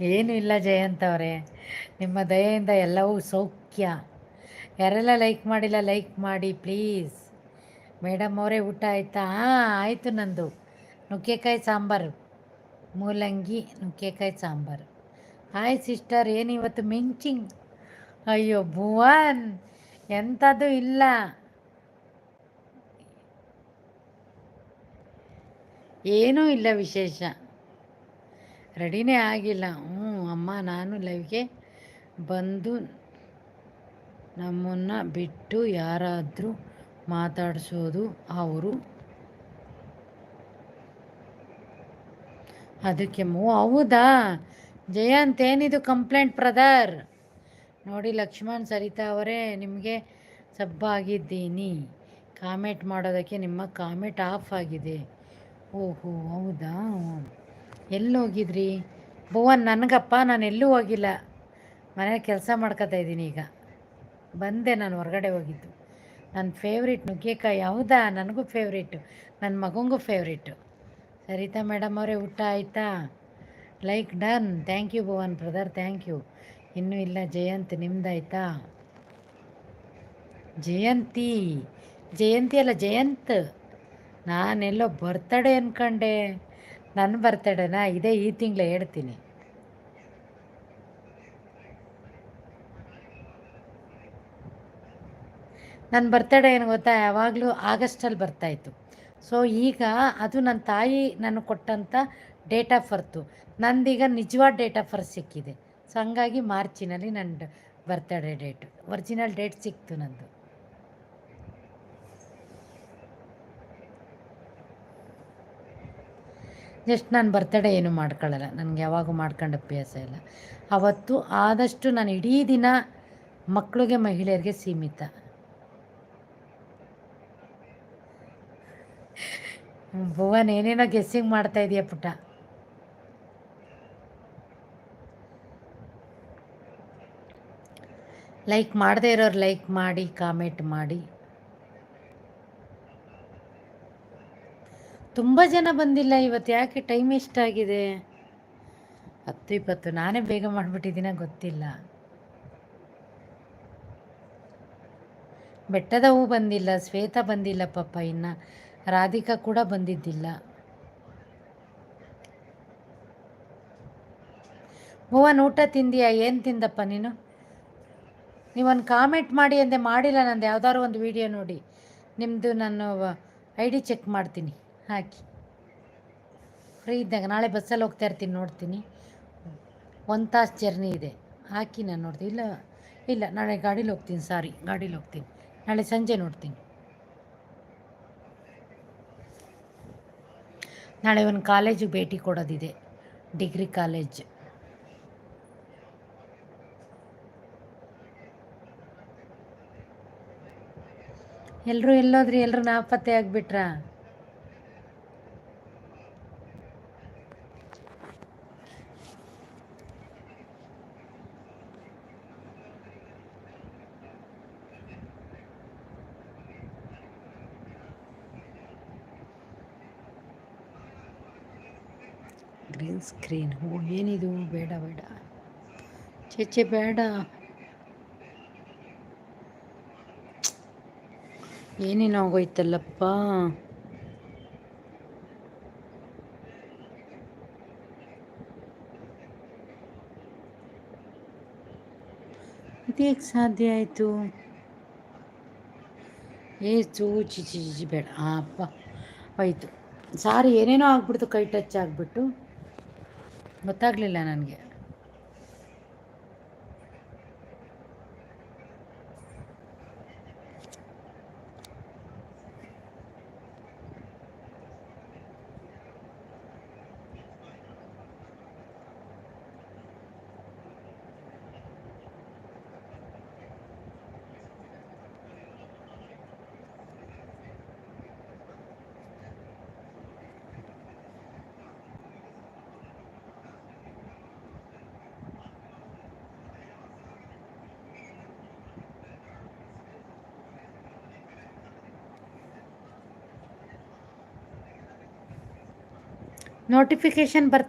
ಏನೂ ಇಲ್ಲ ಜಯಂತ್ ಅವರೇ. ನಿಮ್ಮ ದಯೆಯಿಂದ ಎಲ್ಲವೂ ಸೌಖ್ಯ. ಯಾರೆಲ್ಲ ಲೈಕ್ ಮಾಡಿಲ್ಲ ಲೈಕ್ ಮಾಡಿ ಪ್ಲೀಸ್ ಮೇಡಮ್ ಅವರೇ, ಊಟ ಆಯಿತಾ? ಹಾಂ, ಆಯಿತು ನಂದು. ನುಗ್ಗೆಕಾಯಿ ಸಾಂಬಾರು. ಮೂಲಂಗಿ, ನುಗ್ಗೆಕಾಯಿ ಸಾಂಬಾರು. ಹಾಯ್ ಸಿಸ್ಟರ್ ಏನು ಇವತ್ತು ಮಿಂಚಿಂಗ್? ಅಯ್ಯೋ, ಭುವನ್ ಎಂಥದ್ದು ಇಲ್ಲ. ಏನೂ ಇಲ್ಲ ವಿಶೇಷ. ರೆಡಿನೇ ಆಗಿಲ್ಲ. ಹ್ಞೂ, ಅಮ್ಮ, ನಾನು ಲೈವ್ಗೆ ಬಂದು ನಮ್ಮನ್ನು ಬಿಟ್ಟು ಯಾರಾದರೂ ಮಾತಾಡಿಸೋದು ಅವರು. ಅದಕ್ಕೆ ಮೂ, ಹೌದಾ? ಜಯಂತ್ ಏನಿದು ಕಂಪ್ಲೇಂಟ್, ಬ್ರದರ್? ನೋಡಿ, ಲಕ್ಷ್ಮಣ್, ಸರಿತಾ ಅವರೇ, ನಿಮಗೆ ಸಬ್ಬಾಗಿದ್ದೀನಿ. ಕಾಮೆಂಟ್ ಮಾಡೋದಕ್ಕೆ ನಿಮ್ಮ ಕಾಮೆಂಟ್ ಆಫ್ ಆಗಿದೆ. ಓಹೋ, ಹೌದಾ? ಎಲ್ಲಿ ಹೋಗಿದ್ರಿ ಭುವನ್ ನನಗಪ್ಪ, ನಾನು ಎಲ್ಲೂ ಹೋಗಿಲ್ಲ. ಮನೆ ಕೆಲಸ ಮಾಡ್ಕೋತಾ ಇದ್ದೀನಿ ಈಗ. ಬಂದೆ ನಾನು, ಹೊರಗಡೆ ಹೋಗಿದ್ದು. ನನ್ನ ಫೇವ್ರೇಟ್ ನುಗ್ಗೆಕಾಯಿ, ಹೌದಾ? ನನಗೂ ಫೇವ್ರೇಟು ನನ್ನ ಮಗಂಗೂ ಫೇವ್ರೇಟು ಸರಿತಾ ಮೇಡಮ್ ಅವರೇ, ಊಟ ಆಯಿತಾ? Like done thank you Bhuvan brother thank you ಇನ್ನೂ ಇಲ್ಲ, ಜಯಂತ್, ನಿಮ್ದಾಯ್ತಾ? ಜಯಂತಿ. ಜಯಂತಿ ಅಲ್ಲ, ಜಯಂತ್. ನಾನೆಲ್ಲೋ ಬರ್ತಡೇ ಅನ್ಕೊಂಡೆ. ನನ್ನ ಬರ್ತಡೇನ ಇದೇ ಈ ತಿಂಗಳ ಹೇಳ್ತೀನಿ. ನನ್ನ ಬರ್ತಡೇ ಏನು ಗೊತ್ತಾ? ಯಾವಾಗಲೂ ಆಗಸ್ಟಲ್ಲಿ ಬರ್ತಾಯಿತ್ತು ಸೊ ಈಗ ಅದು ನನ್ನ ತಾಯಿ ನನಗೆ ಕೊಟ್ಟಂಥ ಡೇಟ್ ಆಫ್ ಬರ್ತು ನಂದೀಗ ನಿಜವಾದ ಡೇಟ್ ಆಫ್ ಬರ್ತ್ ಸಿಕ್ಕಿದೆ. ಸೊ ಹಂಗಾಗಿ ಮಾರ್ಚಿನಲ್ಲಿ ನನ್ನ ಬರ್ತಡೇ ಡೇಟ್ ಒರಿಜಿನಲ್ ಡೇಟ್ ಸಿಕ್ತು ನಂದು. ಜಸ್ಟ್ ನಾನು ಬರ್ತಡೇ ಏನು ಮಾಡ್ಕೊಳ್ಳಲ್ಲ. ನನಗೆ ಯಾವಾಗೂ ಮಾಡ್ಕೊಂಡು ಅಭ್ಯಾಸ ಇಲ್ಲ. ಅವತ್ತು ಆದಷ್ಟು ನಾನು ಇಡೀ ದಿನ ಮಕ್ಕಳಿಗೆ ಮಹಿಳೆಯರಿಗೆ ಸೀಮಿತ. ಭುವನ್, ಏನೇನೋ ಗೆಸ್ಸಿಂಗ್ ಮಾಡ್ತಾ ಇದೆಯಾ ಪುಟ್ಟ ಲೈಕ್ ಮಾಡದೇ ಇರೋರು ಲೈಕ್ ಮಾಡಿ ಕಾಮೆಂಟ್ ಮಾಡಿ. ತುಂಬ ಜನ ಬಂದಿಲ್ಲ ಇವತ್ತು, ಯಾಕೆ ಟೈಮ್ ಎಷ್ಟಾಗಿದೆ ಹತ್ತು ಇಪ್ಪತ್ತು, ನಾನೇ ಬೇಗ ಮಾಡಿಬಿಟ್ಟಿದ್ದೀನ ಗೊತ್ತಿಲ್ಲ. ಬೆಟ್ಟದ ಹೂ ಬಂದಿಲ್ಲ, ಶ್ವೇತ ಬಂದಿಲ್ಲ ಪಾಪ, ಇನ್ನು ರಾಧಿಕಾ ಕೂಡ ಬಂದಿದ್ದಿಲ್ಲ. ಭುವನ್ ಊಟ ತಿಂದಿಯಾ? ಏನು ತಿಂದಪ್ಪ ನೀನು? ನೀವೊಂದು ಕಾಮೆಂಟ್ ಮಾಡಿ ಅಂದೆ ಮಾಡಿಲ್ಲ ನಂದು, ಯಾವ್ದಾದ್ರು ಒಂದು ವಿಡಿಯೋ ನೋಡಿ. ನಿಮ್ಮದು ನಾನು ಐ ಡಿ ಚೆಕ್ ಮಾಡ್ತೀನಿ. ಹಾಕಿ. ಫ್ರೀ ಇದ್ದಾಗ ನಾಳೆ ಬಸ್ಸಲ್ಲಿ ಹೋಗ್ತಾ ಇರ್ತೀನಿ, ನೋಡ್ತೀನಿ. ಒಂದು ತಾಸು ಜರ್ನಿ ಇದೆ. ಹಾಕಿ ನಾನು ನೋಡ್ತೀನಿ. ಇಲ್ಲ ಇಲ್ಲ, ನಾಳೆ ಗಾಡೀಲಿ ಹೋಗ್ತೀನಿ ಸಾರಿ ಗಾಡೀಲಿ ಹೋಗ್ತೀನಿ. ನಾಳೆ ಸಂಜೆ ನೋಡ್ತೀನಿ. ನಾಳೆ ಒಂದು ಕಾಲೇಜಿಗೆ ಭೇಟಿ ಕೊಡೋದಿದೆ. ಡಿಗ್ರಿ ಕಾಲೇಜ್ ಎಲ್ಲರೂ ಎಲ್ಲೋದ್ರಿ? ಎಲ್ಲರೂ ನಾಪತ್ತೆ ಆಗಿಬಿಟ್ರಾ? ಗ್ರೀನ್ ಸ್ಕ್ರೀನ್ ಓ, ಏನಿದು? ಬೇಡ ಬೇಡ. ಚೇಚೆ ಬೇಡ. ಏನೇನು ಆಗೋಯ್ತಲ್ಲಪ್ಪ. ಇದೇಗೆ ಸಾಧ್ಯ ಆಯಿತು? ಏ ಚೂ ಚಿಚಿ ಚಿಚಿ ಬೇಡ. ಅಪ್ಪ ಆಯಿತು ಸಾರಿ, ಏನೇನೋ ಆಗ್ಬಿಡ್ತು ಕೈ ಟಚ್ ಆಗಿಬಿಟ್ಟು. ಗೊತ್ತಾಗಲಿಲ್ಲ ನನಗೆ. ನೋಟಿಫಿಕೇಶನ್ ಬರ್ತಾ